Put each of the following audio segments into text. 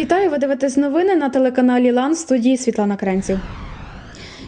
Вітаю, ви дивитесь новини на телеканалі Лан в студії Світлана Кренців.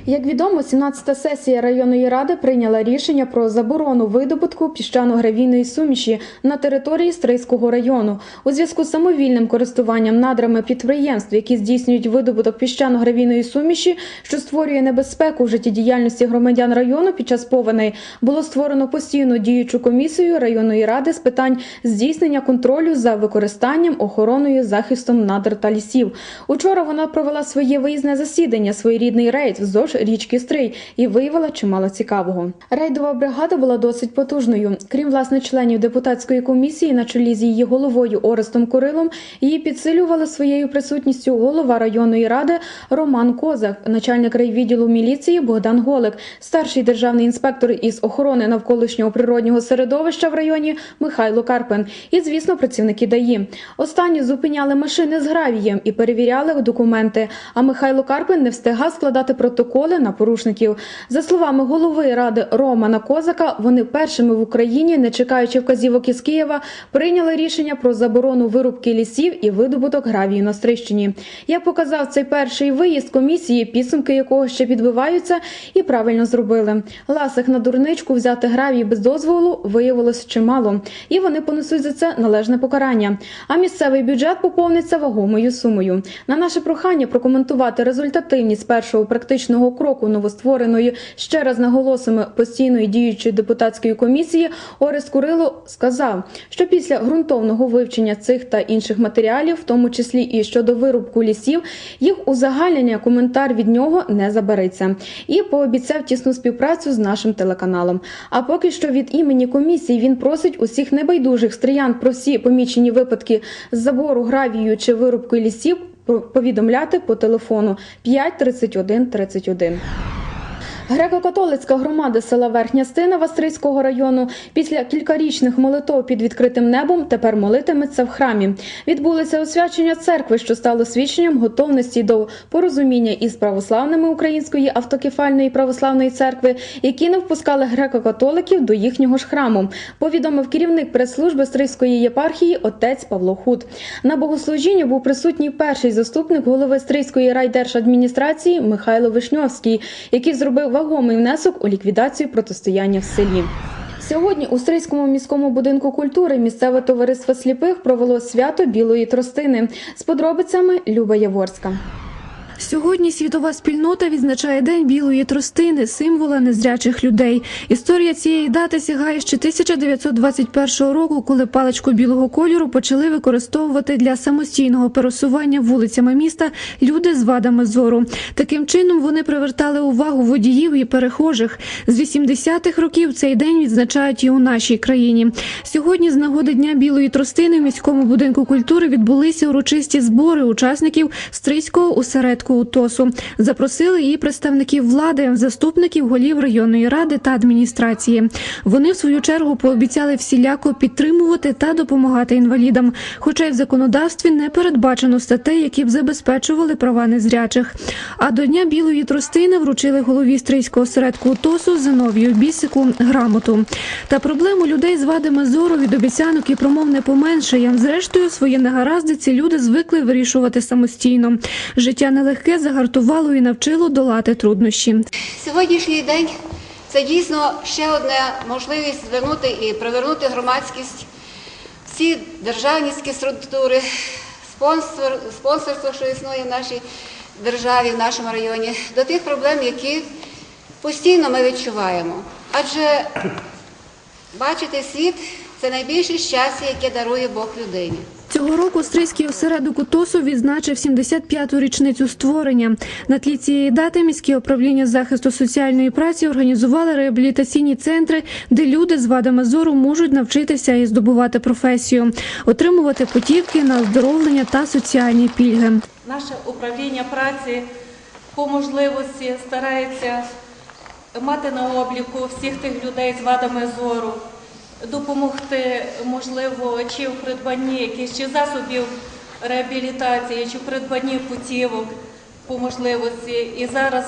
Як відомо, 17-та сесія районної ради прийняла рішення про заборону видобутку піщано-гравійної суміші на території Стрийського району у зв'язку з самовільним користуванням надрами підприємств, які здійснюють видобуток піщано-гравійної суміші, що створює небезпеку в життєдіяльності громадян району під час повеней, було створено постійну діючу комісію районної ради з питань здійснення контролю за використанням, охороною, захистом надр та лісів. Учора вона провела своє виїзне засідання, своєрідний рейд вздовж річки Стрий і виявила чимало цікавого. Рейдова бригада була досить потужною. Крім власне членів депутатської комісії, на чолі з її головою Орестом Курилом, її підсилювали своєю присутністю голова районної ради Роман Козак, начальник райвідділу міліції Богдан Голик, старший державний інспектор із охорони навколишнього природнього середовища в районі Михайло Карпин і, звісно, працівники ДАІ. Останні зупиняли машини з гравієм і перевіряли документи. А Михайло Карпин не встигав складати протоколи на порушників. За словами голови ради Романа Козака, вони першими в Україні, не чекаючи вказівок із Києва, прийняли рішення про заборону вирубки лісів і видобуток гравію на Стрищині. Як показав цей перший виїзд комісії, підсумки якого ще підбиваються, і правильно зробили. Ласих на дурничку взяти гравій без дозволу виявилось чимало, і вони понесуть за це належне покарання. А місцевий бюджет поповниться вагомою сумою. На наше прохання прокоментувати результативність першого практичного кроку новоствореної ще раз наголосимо постійної діючої депутатської комісії Орест Курило сказав, що після ґрунтовного вивчення цих та інших матеріалів, в тому числі і щодо вирубку лісів, їх узагальнення коментар від нього не забереться, і пообіцяв тісну співпрацю з нашим телеканалом. А поки що від імені комісії він просить усіх небайдужих стріян про всі помічені випадки забору гравію чи вирубки лісів повідомляти по телефону 5 31 31. Греко-католицька громада села Верхня Стина Вастрицького району після кількарічних молитов під відкритим небом тепер молитиметься в храмі. Відбулося освячення церкви, що стало свідченням готовності до порозуміння із православними Української автокефальної православної церкви, які не впускали греко-католиків до їхнього ж храму. Повідомив керівник прес-служби Стрийської єпархії отець Павло Худ. На богослужінні був присутній перший заступник голови Стрийської райдержадміністрації Михайло Вишньовський, який зробив вагомий внесок у ліквідацію протистояння в селі. Сьогодні у Стрийському міському будинку культури місцеве товариство сліпих провело свято білої тростини з подробицями Люба Яворська. Сьогодні світова спільнота відзначає День білої тростини, символа незрячих людей. Історія цієї дати сягає ще 1921 року, коли паличку білого кольору почали використовувати для самостійного пересування вулицями міста люди з вадами зору. Таким чином вони привертали увагу водіїв і перехожих. З 80-х років цей день відзначають і у нашій країні. Сьогодні, з нагоди Дня білої тростини, в міському будинку культури відбулися урочисті збори учасників стрийського осередку УТОСу. Запросили і представників влади, заступників голів районної ради та адміністрації. Вони в свою чергу пообіцяли всіляко підтримувати та допомагати інвалідам, хоча й в законодавстві не передбачено статей, які б забезпечували права незрячих. А до дня білої тростини вручили голові стрийського осередку УТОСу Зиновію Бісику грамоту. Та проблему людей з вадами зору від обіцянок і промов не поменшає. Зрештою, свої негаразди ці люди звикли вирішувати самостійно. Життя нелегке загартувало і навчило долати труднощі. Сьогоднішній день це дійсно ще одна можливість звернути і привернути громадськість, всі державницькі структури, спонсор, спонсорство, що існує в нашій державі, в нашому районі, до тих проблем, які постійно ми відчуваємо. Адже бачити світ це найбільше щастя, яке дарує Бог людині. Цього року Стрийський осередок УТОСу відзначив 75-ту річницю створення. На тлі цієї дати міське управління захисту соціальної праці організували реабілітаційні центри, де люди з вадами зору можуть навчитися і здобувати професію, отримувати путівки на оздоровлення та соціальні пільги. Наше управління праці по можливості старається мати на обліку всіх тих людей з вадами зору, допомогти, можливо, чи в придбанні якихось чи засобів реабілітації, чи в придбанні путівок по можливості. І зараз,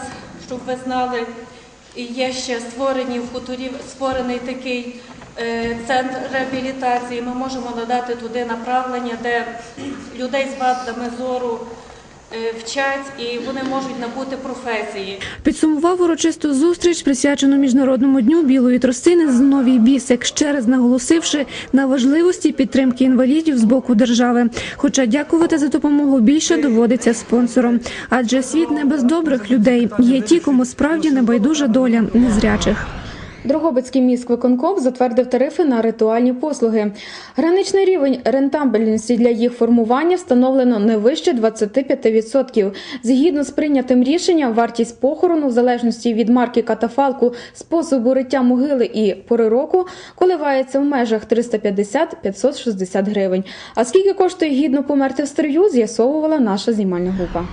щоб ви знали, є ще створені в хуторі створений такий е, центр реабілітації. Ми можемо надати туди направлення, де людей з вадами зору вчать і вони можуть набути професії. Підсумував урочисту зустріч, присвячену міжнародному дню білої тростини Зиновій Бісик, ще раз наголосивши на важливості підтримки інвалідів з боку держави. Хоча дякувати за допомогу більше доводиться спонсором, адже світ не без добрих людей. Є ті, кому справді небайдужа доля незрячих. Дрогобицький міськвиконком затвердив тарифи на ритуальні послуги. Граничний рівень рентабельності для їх формування встановлено не вище 25%. Згідно з прийнятим рішенням, вартість похорону в залежності від марки катафалку, способу риття могили і пори року коливається в межах 350-560 гривень. А скільки коштує гідно померти в строю, з'ясовувала наша знімальна група.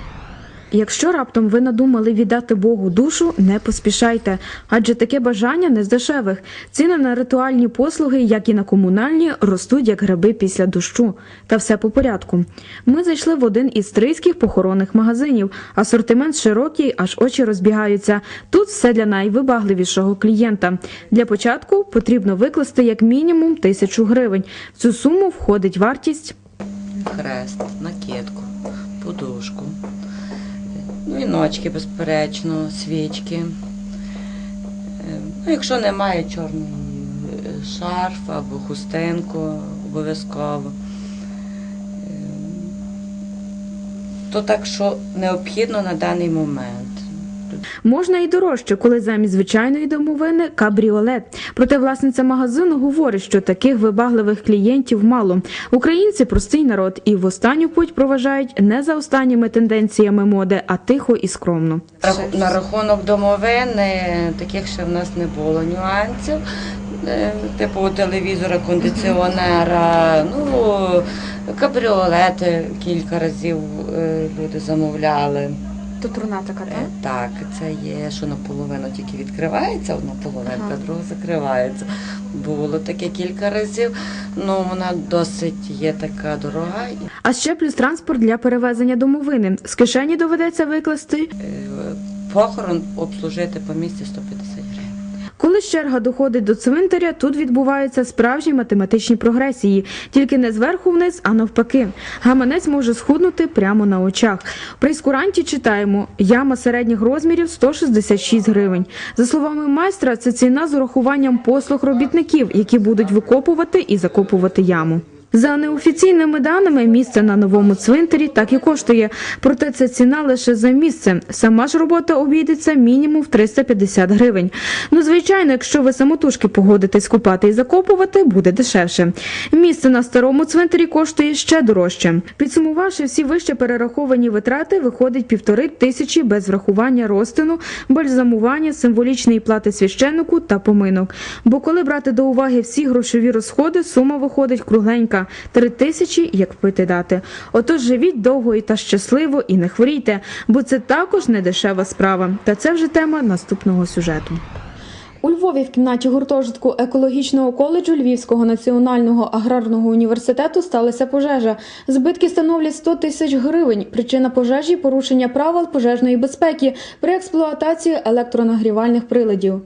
Якщо раптом ви надумали віддати Богу душу, не поспішайте, адже таке бажання не з дешевих. Ціни на ритуальні послуги, як і на комунальні, ростуть як гриби після дощу. Та все по порядку. Ми зайшли в один із стрийських похоронних магазинів. Асортимент широкий, аж очі розбігаються. Тут все для найвибагливішого клієнта. Для початку потрібно викласти як мінімум тисячу гривень. В цю суму входить вартість. хрест, накидку, подушку, віночки, безперечно, свічки. Е, Ну, якщо немає чорний е, шарф або хустинку, обов'язково. Е, То так, що необхідно на даний момент. Можна і дорожче, коли замість звичайної домовини кабріолет. Проте власниця магазину говорить, що таких вибагливих клієнтів мало. Українці простий народ і в останню путь проважають не за останніми тенденціями моди, а тихо і скромно. На рахунок домовини таких ще в нас не було нюансів. Е, Типу телевізора, кондиціонера, ну кабріолети кілька разів е, люди замовляли. То труна така, так? Так, це є, що наполовину тільки відкривається, одна половинка, друга закривається. Було таке кілька разів. Ну вона досить є така дорога. А ще плюс транспорт для перевезення домовини. З кишені доведеться викласти. Е, Похорон обслужити по місці 150 гривень. Коли черга доходить до цвинтаря, тут відбуваються справжні математичні прогресії, тільки не зверху вниз, а навпаки. Гаманець може схуднути прямо на очах. При прейскуранті читаємо: яма середніх розмірів 166 гривень. За словами майстра, це ціна з урахуванням послуг робітників, які будуть викопувати і закопувати яму. За неофіційними даними, місце на новому цвинтарі так і коштує. Проте це ціна лише за місце. Сама ж робота обійдеться мінімум в 350 гривень. Ну, звичайно, якщо ви самотужки погодитесь купати і закопувати, буде дешевше. Місце на старому цвинтарі коштує ще дорожче. Підсумувавши всі вище перераховані витрати, виходить півтори тисячі без врахування розтину, бальзамування, символічної плати священнику та поминок. Бо коли брати до уваги всі грошові розходи, сума виходить кругленька три тисячі, як пити дати. Отож живіть довго і та щасливо, і не хворійте, бо це також не дешева справа. Та це вже тема наступного сюжету. У Львові в кімнаті гуртожитку екологічного коледжу Львівського національного аграрного університету сталася пожежа. Збитки становлять 100 тисяч гривень. Причина пожежі порушення правил пожежної безпеки при експлуатації електронагрівальних приладів.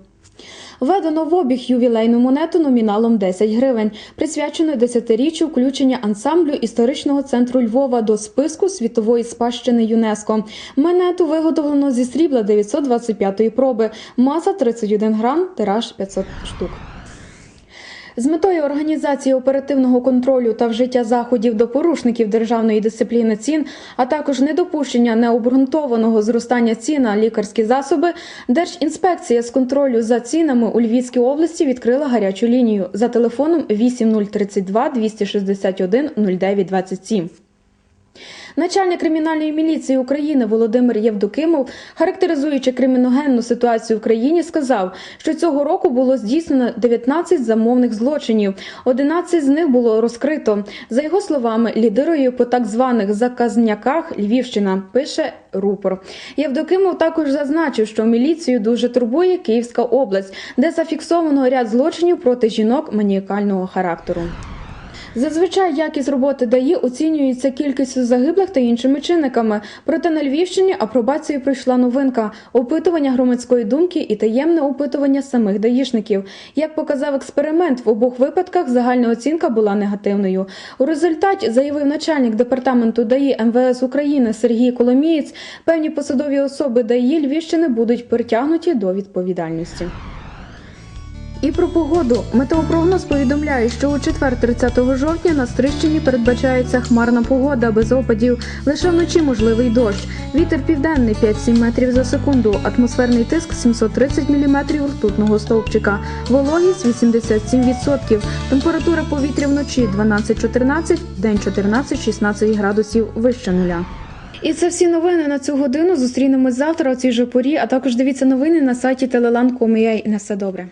Введено в обіг ювілейну монету номіналом 10 гривень, присвячену 10-річчю включення ансамблю історичного центру Львова до списку світової спадщини ЮНЕСКО. Монету виготовлено зі срібла 925 проби, маса 31 грам, тираж 500 штук. З метою організації оперативного контролю та вжиття заходів до порушників державної дисципліни цін, а також недопущення необґрунтованого зростання цін на лікарські засоби, Держінспекція з контролю за цінами у Львівській області відкрила гарячу лінію за телефоном 8032 261 0927. Начальник кримінальної міліції України Володимир Євдокимов, характеризуючи криміногенну ситуацію в країні, сказав, що цього року було здійснено 19 замовних злочинів. 11 з них було розкрито. За його словами, лідирує по так званих заказняках Львівщина. Пише рупор. Євдокимов також зазначив, що міліцію дуже турбує Київська область, де зафіксовано ряд злочинів проти жінок маніакального характеру. Зазвичай якість роботи ДАІ оцінюється кількістю загиблих та іншими чинниками. Проте на Львівщині апробацію пройшла новинка опитування громадської думки і таємне опитування самих даїшників. Як показав експеримент, в обох випадках загальна оцінка була негативною. У результаті заявив начальник департаменту ДАІ МВС України Сергій Коломієць, певні посадові особи ДАІ Львівщини будуть притягнуті до відповідальності. І про погоду. Метеопрогноз повідомляє, що у четвер 30 жовтня на Стрищині передбачається хмарна погода без опадів. Лише вночі можливий дощ. Вітер південний 5-7 метрів за секунду. Атмосферний тиск 730 міліметрів ртутного стовпчика. Вологість 87%. Температура повітря вночі 12-14, день 14-16 градусів вище нуля. І це всі новини на цю годину. Зустрінемось завтра о цій же порі, а також дивіться новини на сайті teleland.com.ua. І на все добре.